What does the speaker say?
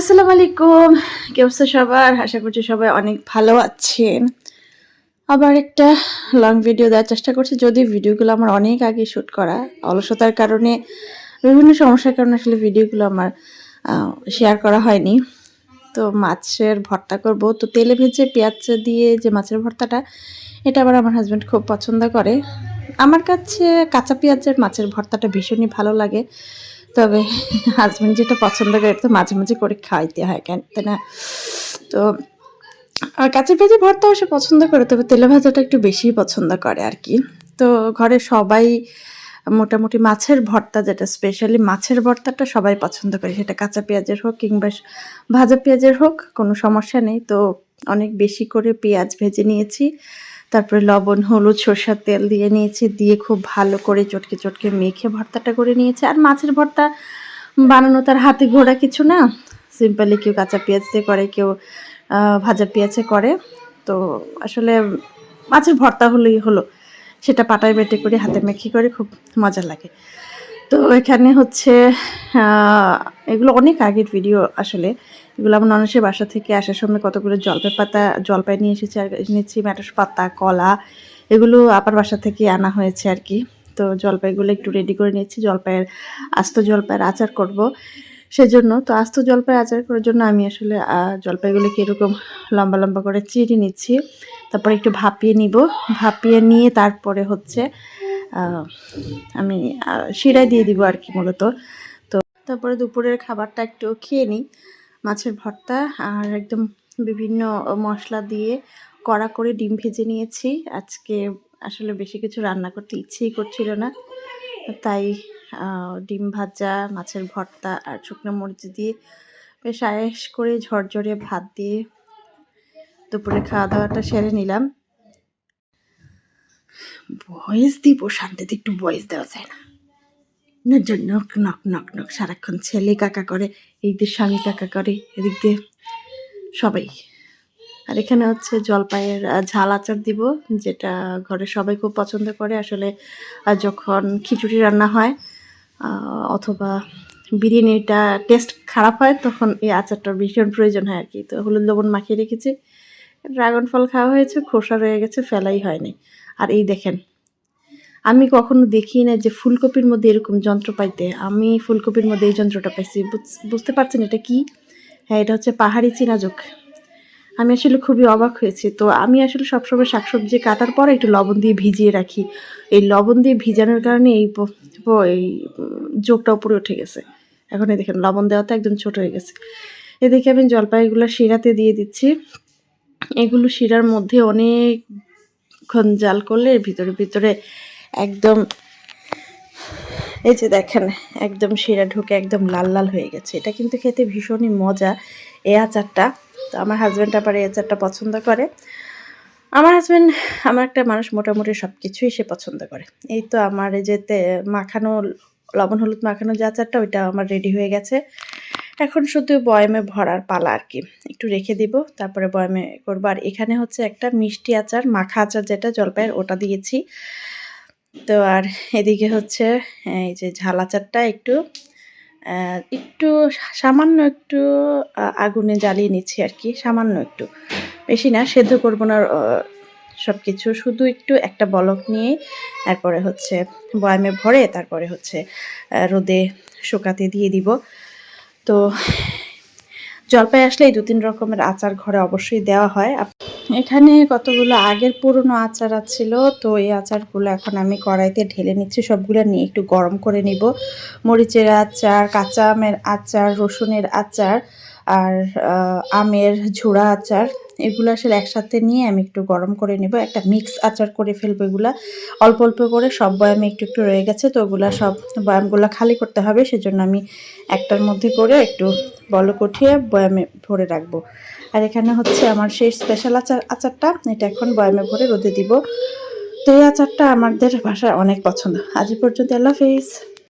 আসসালামু আলাইকুম। কি অবস্থা সবার? আশা করছি সবাই অনেক ভালো আছেন। আবার একটা লং ভিডিও দেওয়ার চেষ্টা করছি। যদি ভিডিওগুলো আমার অনেক আগে শ্যুট করা, অলসতার কারণে, বিভিন্ন সমস্যার কারণে আসলে ভিডিওগুলো আমার শেয়ার করা হয়নি। তো মাছের ভর্তা করব। তো তেলে ভেজে পেঁয়াজ দিয়ে যে মাছের ভর্তাটা, এটা আবার আমার হাজব্যান্ড খুব পছন্দ করে। আমার কাছে কাঁচা পেঁয়াজের মাছের ভর্তাটা ভীষণই ভালো লাগে। তবে হাজব্যান্ড যেটা পছন্দ করে তো মাঝে মাঝে করে খাইতে হয় কেন, তাই না? তো, আর কাঁচা পেঁয়াজে ভর্তাও সে পছন্দ করে, তবে তেলে ভাজাটা একটু বেশি পছন্দ করে আর কি। তো ঘরে সবাই মোটামুটি মাছের ভর্তা যেটা স্পেশালি মাছের ভর্তাটা সবাই পছন্দ করে, সেটা কাঁচা পেঁয়াজের হোক কিংবা ভাজা পেঁয়াজের হোক, কোনো সমস্যা নেই। তো অনেক বেশি করে পেঁয়াজ ভেজে নিয়েছি। তারপরে লবণ, হলুদ, সরষার তেল দিয়ে নিয়েছি, দিয়ে খুব ভালো করে চটকে চটকে মেখে ভর্তাটা করে নিয়েছে। আর মাছের ভর্তা বানানো তার হাতে ঘোরা কিছু না। সিম্পলি কেউ কাঁচা পেঁয়াজ দিয়ে করে, কেউ ভাজা পেঁয়াজে করে। তো আসলে মাছের ভর্তা হলেই হলো। সেটা পাটায় বেটে করে হাতে মেখে করে খুব মজা লাগে। তো এখানে হচ্ছে এগুলো অনেক আগের ভিডিও আসলে। এগুলো আমার ননসের বাসা থেকে আসার সময় কতগুলো জলপাই পাতা জলপাই নিয়ে এসেছি আর নিচ্ছি ম্যাটস পাতা কলা, এগুলো আপার বাসা থেকে আনা হয়েছে আর কি। তো জলপাইগুলো একটু রেডি করে নিয়েছি, জলপাইয়ের আস্ত জলপাইয়ের আচার করব সেজন্য। তো আস্ত জলপাই আচার করার জন্য আমি আসলে জলপাইগুলোকে এরকম লম্বা লম্বা করে চিড়ে নিচ্ছি। তারপরে একটু ভাপিয়ে নিব। ভাপিয়ে নিয়ে তারপরে হচ্ছে আমি শিরায় দিয়ে দিব আর কি মূলত। তো তারপরে দুপুরের খাবারটা একটু খেয়ে নিই, মাছের ভর্তা আর একদম বিভিন্ন মশলা দিয়ে কড়া করে ডিম ভেজে নিয়েছি। আজকে আসলে বেশি কিছু রান্না করতে ইচ্ছেই করছিল না। তাই ডিম ভাজা, মাছের ভর্তা আর শুকনো মরিচ দিয়ে বেশ আয়েস করে ঝরঝরে ভাত দিয়ে দুপুরে খাওয়া দাওয়াটা সেরে নিলাম। ভয়েস দিব, শান্তিতে একটু ভয়েস দেওয়া যায় না। নক নক নক নক সারাক্ষণ ছেলে কাকা করে, এই দিয়ে স্বামী কাকা করে, এদিক দিয়ে সবাই। আর এখানে হচ্ছে জলপাইয়ের ঝাল আচার দিব, যেটা ঘরে সবাই খুব পছন্দ করে। আসলে যখন খিচুড়ি রান্না হয় অথবা বিরিয়ানিটা টেস্ট খারাপ হয়, তখন এই আচারটার ভীষণ প্রয়োজন হয় আর কি। তো হলুদ লবণ মাখিয়ে রেখেছি। ড্রাগন ফল খাওয়া হয়েছে, খোসা রয়ে গেছে, ফেলাই হয়নি। আর এই দেখেন, আমি কখনো দেখি না যে ফুলকপির মধ্যে এরকম যন্ত্র পাইতে। আমি ফুলকপির মধ্যে এই যন্ত্রটা পাইছি। বুঝতে পারছেন এটা কি? হ্যাঁ এটা হচ্ছে পাহাড়ি চিনাজোক আমি আসলে খুবই অবাক হয়েছি। তো আমি আসলে সবসময় শাকসবজি কাটার পর একটু লবণ দিয়ে ভিজিয়ে রাখি। এই লবণ দিয়ে ভিজানোর কারণে এই এই যোগটা উপরে উঠে গেছে। এখন এই দেখেন, লবণ দেওয়াতে একদম ছোট হয়ে গেছে। এদিকে আমি জলপাইগুলো শিরাতে দিয়ে দিচ্ছি। এগুলো শিরার মধ্যে অনেকক্ষণ জাল করলে ভিতরে ভিতরে একদম, এই যে দেখেন, একদম শিরা ঢুকে একদম লাল লাল হয়ে গেছে। এটা কিন্তু খেতে ভীষণই মজা, এই আচারটা। তো আমার হাজব্যান্ড আবার এই আচারটা পছন্দ করে। আমার হাজব্যান্ড আমার একটা মানুষ মোটামুটি সব কিছুই সে পছন্দ করে। এই তো আমার এই যে মাখানো, লবণ হলুদ মাখানো যে আচারটা, ওইটা আমার রেডি হয়ে গেছে। এখন শুধু বয়ামে ভরার পালা আর কি। একটু রেখে দিব, তারপরে বয়ামে করব। আর এখানে হচ্ছে একটা মিষ্টি আচার, মাখা আচার যেটা জলপাইয়ের, ওটা দিয়েছি। তো আর এদিকে হচ্ছে, এই যে ঝাল আচারটা একটু একটু সামান্য একটু আগুনে জ্বালিয়ে নিচ্ছি আর কি, সামান্য একটু। বেশি না, সেদ্ধ করব না সব কিছু শুধু একটু একটা বলক নিয়ে, তারপরে হচ্ছে বয়ামে ভরে, তারপরে হচ্ছে রোদে শুকাতে দিয়ে দিব। তো জলপাই আসলে এই দু তিন রকমের আচার ঘরে অবশ্যই দেওয়া হয়। এখানে কতগুলো আগের পুরনো আচার আছিল তো এই আচারগুলো এখন আমি কড়াইতে ঢেলে নিচ্ছি, সবগুলো নিয়ে একটু গরম করে নিব। মরিচের আচার, কাঁচা আমের আচার, রসুনের আচার আর আমের ঝোড়া আচার, এগুলো আসলে একসাথে নিয়ে আমি একটু গরম করে নেব। একটা মিক্স আচার করে ফেলব এগুলা। অল্প অল্প করে সব বয়ামে একটু একটু রয়ে গেছে, তো ওগুলো সব বয়ামগুলো খালি করতে হবে। সেজন্য আমি একটার মধ্যে করে একটু বলক উঠিয়ে বয়ামে ভরে রাখব। আর এখানে হচ্ছে আমার সেই স্পেশাল আচার, আচারটা, এটা এখন বয়ামে ভরে রোদে দিব। তো এই আচারটা আমাদের ভাষায় অনেক পছন্দ। আজ পর্যন্ত আল্লাহ হাফিজ।